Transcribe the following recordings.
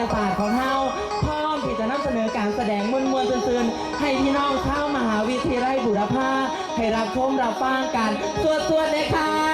ยศาสตร์ของเฮาพร้อมที่จะนำเสนอการแสดงมวลมวลซื่นๆให้พี่น้องเข้ามหาวิทยาลัยบุรพาให้รับชมรับฟังกันสวดๆเลยค่ะ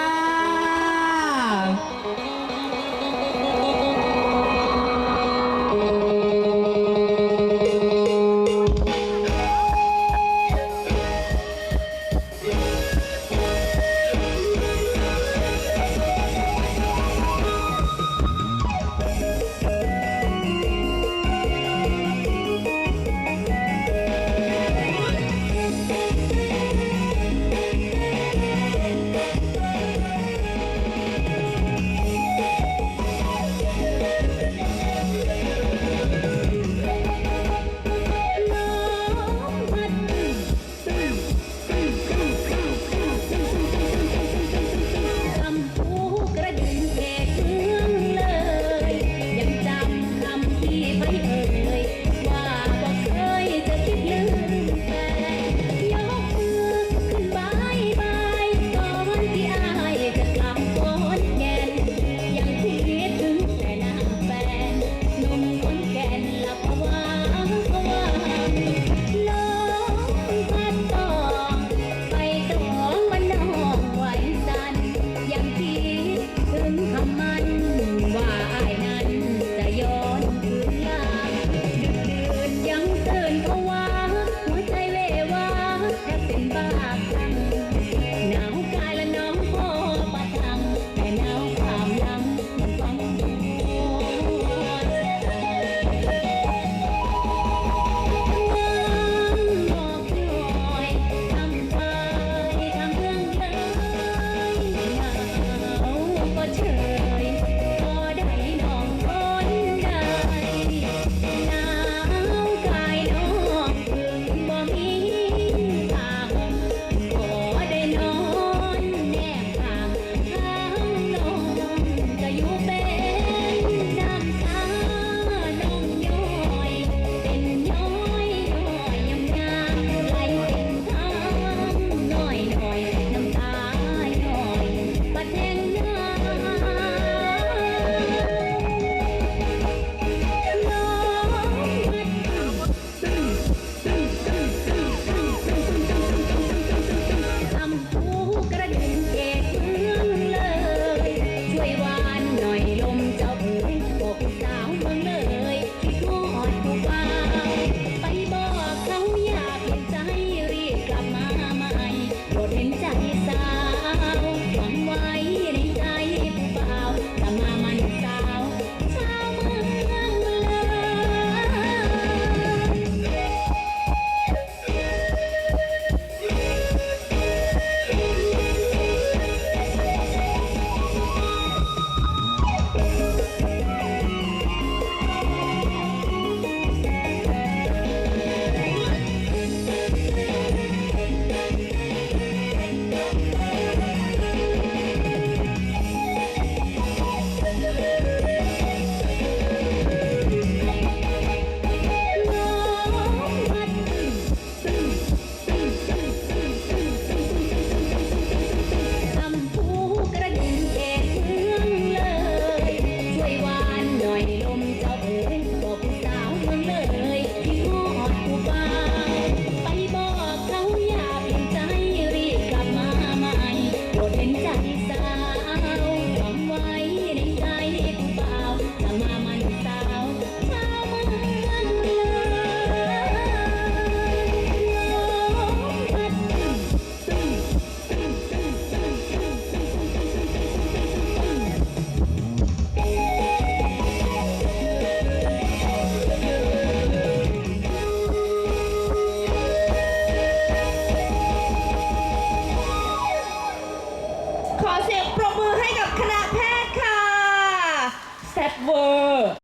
Whoa.